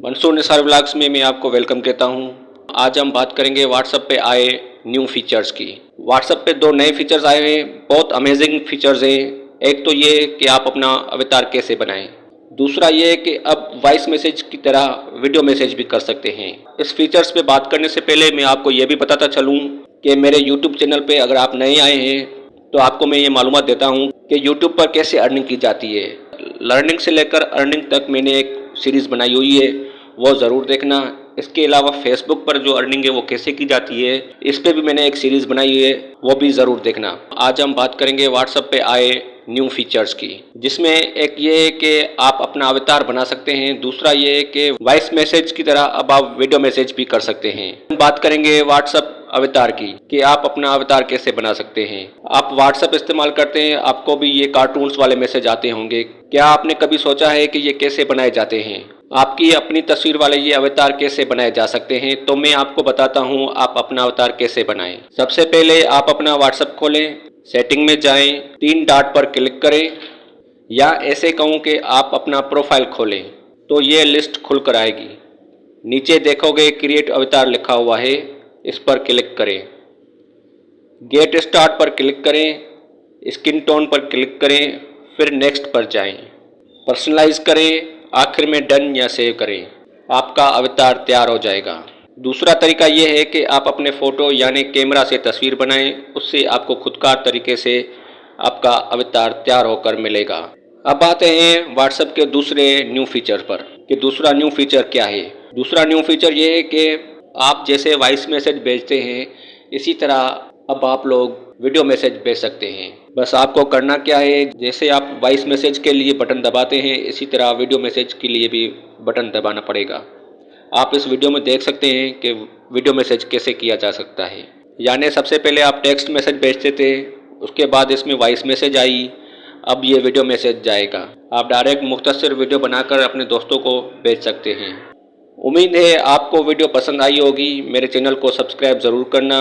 Mansoor Nisar blogs में मैं आपको वेलकम कहता हूँ। आज हम बात करेंगे व्हाट्सएप पे आए न्यू फीचर्स की। व्हाट्सएप पे दो नए फीचर्स आए हैं, बहुत अमेजिंग फीचर्स हैं। एक तो ये कि आप अपना अवतार कैसे बनाएँ। दूसरा ये है कि अब वॉइस मैसेज की तरह वीडियो मैसेज भी कर सकते हैं। इस फीचर्स पे बात करने से पहले मैं आपको ये भी बताता चलूँ कि मेरे यूट्यूब चैनल पे अगर आप नए आए हैं तो आपको मैं ये मालूम देता हूँ कि यूट्यूब पर कैसे अर्निंग की जाती है। लर्निंग से लेकर अर्निंग तक मैंने एक सीरीज़ बनाई हुई है। वो ज़रूर देखना। इसके अलावा फेसबुक पर जो अर्निंग है वो कैसे की जाती है, इस पर भी मैंने एक सीरीज़ बनाई है, वो भी ज़रूर देखना। आज हम बात करेंगे व्हाट्सएप पे आए न्यू फीचर्स की, जिसमें एक ये है कि आप अपना अवतार बना सकते हैं, दूसरा ये है कि वॉइस मैसेज की तरह अब आप वीडियो मैसेज भी कर सकते हैं। हम बात करेंगे व्हाट्सएप अवतार की, कि आप अपना अवतार कैसे बना सकते हैं। आप व्हाट्सएप इस्तेमाल करते हैं, आपको भी ये कार्टून्स वाले मैसेज आते होंगे। क्या आपने कभी सोचा है कि ये कैसे बनाए जाते हैं? आपकी अपनी तस्वीर वाले ये अवतार कैसे बनाए जा सकते हैं तो मैं आपको बताता हूँ आप अपना अवतार कैसे बनाएँ। सबसे पहले आप अपना व्हाट्सएप खोलें सेटिंग में जाएँ, तीन डॉट पर क्लिक करें, या ऐसे कहूँ कि आप अपना प्रोफ़ाइल खोलें तो ये लिस्ट खुल कर आएगी। नीचे देखोगे क्रिएट अवतार लिखा हुआ है, इस पर क्लिक करें। गेट स्टार्ट पर क्लिक करें स्किन टोन पर क्लिक करें, फिर नेक्स्ट पर जाएँ। पर्सनलाइज करें आखिर में डन या सेव करें। आपका अवतार तैयार हो जाएगा। दूसरा तरीका यह है कि आप अपने फ़ोटो यानी कैमरा से तस्वीर बनाएँ, उससे आपको खुदकार तरीके से आपका अवतार तैयार होकर मिलेगा। अब आते हैं व्हाट्सएप के दूसरे न्यू फीचर पर कि दूसरा न्यू फीचर क्या है। दूसरा न्यू फीचर ये है कि आप जैसे वॉइस मैसेज भेजते हैं, इसी तरह अब आप लोग वीडियो मैसेज भेज सकते हैं। बस आपको करना क्या है, जैसे आप वॉइस मैसेज के लिए बटन दबाते हैं, इसी तरह वीडियो मैसेज के लिए भी बटन दबाना पड़ेगा। आप इस वीडियो में देख सकते हैं कि वीडियो मैसेज कैसे किया जा सकता है। यानी सबसे पहले आप टेक्स्ट मैसेज भेजते थे उसके बाद इसमें वॉइस मैसेज आई, अब ये वीडियो मैसेज जाएगा। आप डायरेक्ट मुख्तर वीडियो बनाकर अपने दोस्तों को भेज सकते हैं। उम्मीद है आपको वीडियो पसंद आई होगी। मेरे चैनल को सब्सक्राइब ज़रूर करना।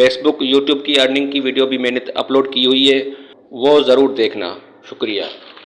फेसबुक यूट्यूब की अर्निंग की वीडियो भी मैंने अपलोड की हुई है, वो ज़रूर देखना। शुक्रिया।